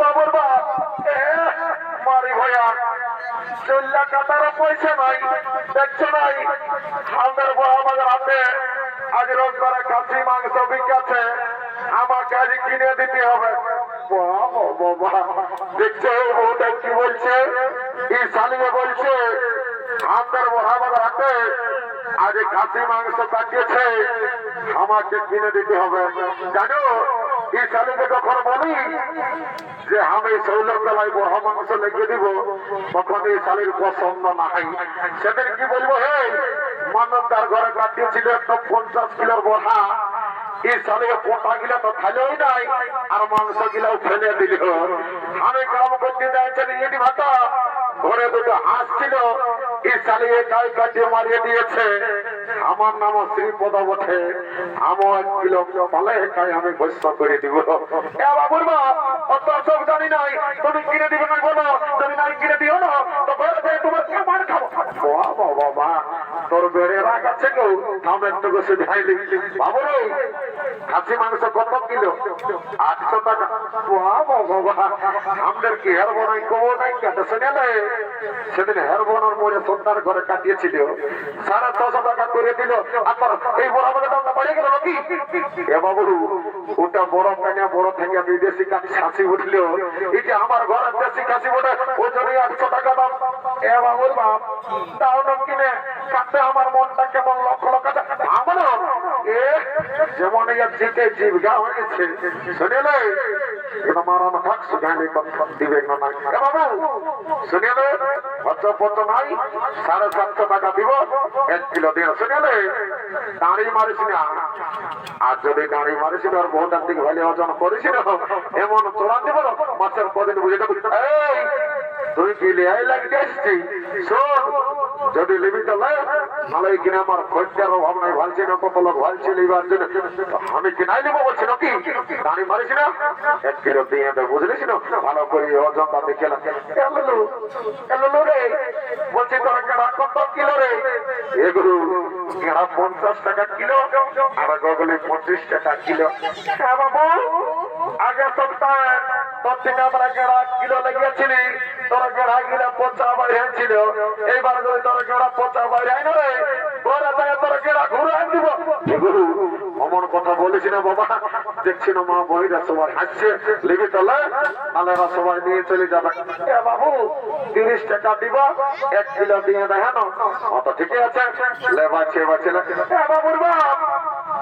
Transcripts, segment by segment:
বাবুর বাপ মারি ভয়া চল্লা পয়সা নাই দেখছ নাই আমাদের বড় আজ রোজ করে কাছি মাংস বিকাছে আমাকে আজ কিনে দিতে হবে দেখছ বউটা কি বলছে এই শালিয়ে বলছে আমাদের বড় হাতে আজ খাসি মাংস কাটিয়েছে আমাকে কিনে দিতে হবে জানো এই শালিকে যখন বলি যে আমি শৈলক তলায় বড় মাংস লেগে দিব এই শালির পছন্দ না হয় কি বলব, হে মানব তার ঘরে কাটিয়েছিল একটা পঞ্চাশ কিলোর বড়া। এই শালিকে পোটা গিলা তো খাইলেই নাই, আর মাংস গিলাও ফেলে দিল। আমি ঘরে দুটো হাঁস ছিল কাটিয়ে মারিয়ে দিয়েছে? আমার নাম শ্রীপদ বটে। আমার এক কিলো করে দিব। বাবুর অত সব জানি নাই। তুমি কিনে দিবে না বলো। তুমি নাই কিনে দিও না তো ঘরে থেকে তোমার কেমন খাব বাবা বাবা তোর বেড়ে রাগ আছে কেউ থামেন তো গোসে ঝাইলি বাবু রে, খাসি মাংস কত কিলো? আটশো টাকা। আমাদের কি হের বোনাই কবো নাই কেটে শুনে সেদিন হের বোনার সন্তান ঘরে কাটিয়েছিল। ছশো টাকা করে দিল। আপনার এই বড় আমাদের দামটা গেল নাকি? এ ওটা বড় বড় বিদেশি কাঠি খাসি উঠল। এটা আমার ঘরের দেশি খাসি বটে। ওই জন্যই আটশো টাকা দাম। এ বাবুর বাপ তাও না কিনে। কাটতে আমার মনটা কেমন লক্ষ লক্ষ আমার যেমন ইয়া জিতে জীবিকা হয়েছে শুনেলে মারানো থাক সুখানি দিবে না বাবু শুনেলে হচ্ছপত্র নাই, সাড়ে সাতশো টাকা দিব, এক কিলো দিয়ে শুনেলে দাঁড়ি মারিস না। এমন চোরা দিব মাছের কদিন বুঝে দেবো এই তুই কি লিয়াই লাগতে শোন, যদি লিবি তো লে নাহলে কিনা আমার খরচার অভাব না কত লোক ভালছি নেব বলছি নাকি? দাঁড়ি মারিস না? এক কিলো দিয়ে দে বুঝলিস না? ভালো করে ওজনটা দেখে না। এলো রে, বলছি তোর কেনা কত কিলো রে? এগুলো কেনা পঞ্চাশ টাকা কিলো, আর গগলি পঁচিশ টাকা কিলো। হ্যাঁ আগে সপ্তাহে তোর থেকে আমরা গেড়া কিলো লেগেছিলি। তোর গেড়া গিলা পচা বাইরে ছিল এইবার করে তোর গেড়া পচা বাইরে আইন রে ঘরে যায় তোর গেড়া ঘুরে আন দিব অমন কথা বলিস না বাবা দেখছি না মা বহিরা সবাই হাসছে লিবি তোলে আলেরা সবাই নিয়ে চলে যাবে। বাবু, তিরিশ টাকা দিব, এক কিলো দিয়ে দেখানো। অত ঠিকই আছে। লেবাছে বাছে এ বাবুর বাপ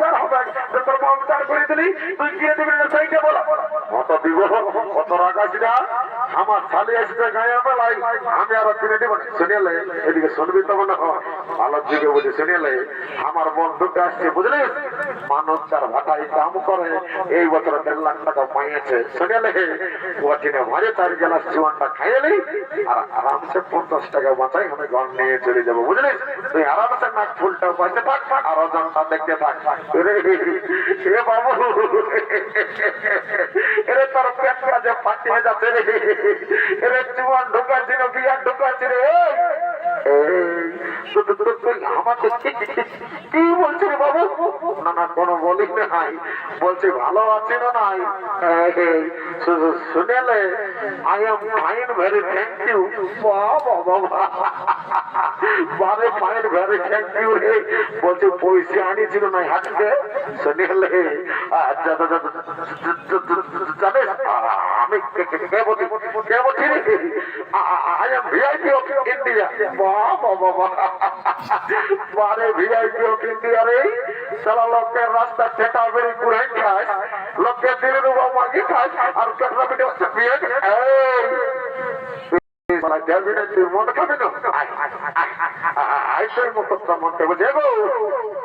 পাংচার হবে। তোর পাংচার করে দিলি তুই গিয়ে দিবি না, সেইটা বলো। দিব কত রাখাস না আমার শালি আসবে গায়ে বেলায় আমি আরও কিনে দিব এদিকে শুনবি তো ভালো দিকে বুঝে শুনেলে আমার বন্ধুটা আসছে বুঝলি মানুষ তার ভাটাই কাম করে এই বছর দেড় লাখ টাকা পাইয়েছে শুনেলে ওখানে তার গেলাস জীবনটা খাইলি আর আরামসে পঞ্চাশ টাকা বাঁচাই আমি ঘর নিয়ে চলে যাব বুঝলি তুই আরামসে নাক ফুলটা বাঁচতে থাক আর ওজনটা দেখতে থাক বাবু এরে তোর পেটটা যে ফাটিয়ে যাচ্ছে রে বলছি পয়সা আনিছিল না হাটকে শুনেলে। আচ্ছা I am VIP of India বাবা বাবা বারে ভিআইপি অফ ইন্ডিয়া লোকের রাস্তা ঠেটা বেরি কুড়াই খায় লোকে দিলে মাগি খায় আর কেটরা বিটে হচ্ছে মন খাবে না আই মন খাবে যাব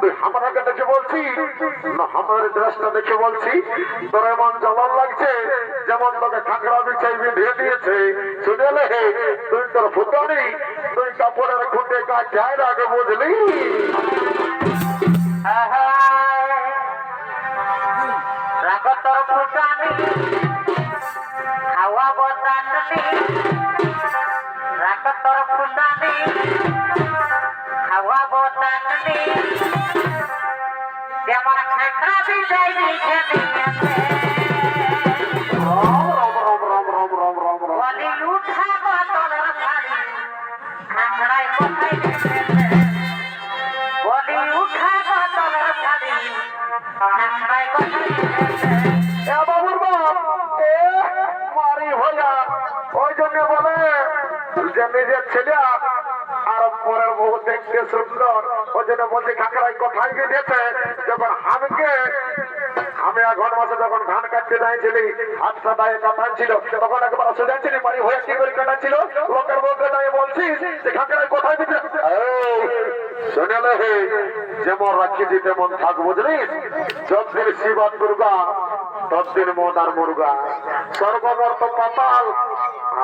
তুই আমাকে দেখে বলছি, না আমার ড্রেসটা দেখে বলছি, তোর এমন জবান লাগছে, যেমন তোকে কাঁকড়া বিছাই বেঁধে দিয়েছে। শুনেলে তুই তোর ফুটানি, তুই কাপড়ের খুঁটে কাঠায় আগে বুঝলি? রাখ তোর ফুটানি হাওয়া বতানি রাখ তোর ফুটানি। ওই জন্য বলে যে নিজের ছেলে পরের দেখতে সুন্দর। ওই জন্য বলছে কাকড়াই কোথায় গিয়ে দিয়েছে যখন হামকে আমি এখন মাসে যখন ধান কাটতে যাইছিলি, হাতটা দায়ে কাটাচ্ছিল তখন একবার সোজা ছিলি মারি হয়ে কি করে কাটাচ্ছিল লোকের বউকে দায়ে বলছিস যে কাকড়াই কোথায় দিতে শুনেলে হে, যেমন রাখিছি তেমন থাক, বুঝলিস? যতদিন শিবা দুর্গা ততদিন মন আর মুরগা। স্বর্গমর্ত পাতাল।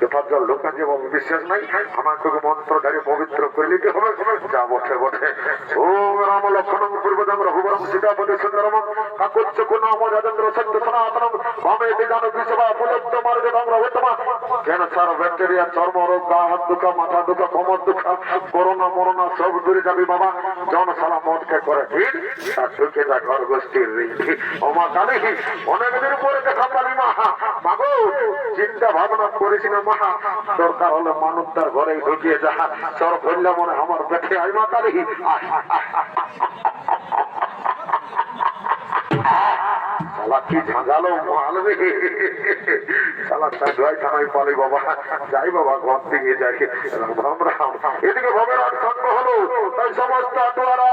কেপাতজন লোক আছে এবং বিশ্বাস নাই? আমার তোকে মন্ত্রধারী পবিত্র করে নিতে হবে। যা বসে বসে। ওম রাম লক্ষণ পূর্বদম রঘুবরম সীতাপদে সুন্দরম। কাকুচ্চ কোন আমার রাজেন্দ্র সত্য সনাতনম। বামে বিজান বিশ্ববা পুলত্ব মার্গ রঘুত্তমা ক্যান্সার ব্যাকটেরিয়া, চর্ম রোগ, গা হাত দুঃখ, মাথা দুঃখ, কোমর দুঃখ, করোনা, মরোনা, সব দূরে যাবি বাবা। জন সালা মদকে করে ভিড় আর ঢুকে ঘর গোষ্ঠীর করেছি না মা। দরকার হলে মানুষটার ঘরে ঢুকিয়ে যা। চর ফেললে মনে আমার দেখে আই মা কালী। শালা কি ঝাঁঝালো রে শালা সাজুয়াই থানায় বলে বাবা। যাই বাবা, ঘর থেকে রাম রাম এদিকে ভগবান সঙ্গ হলো। তাই সমস্ত আটুয়ারা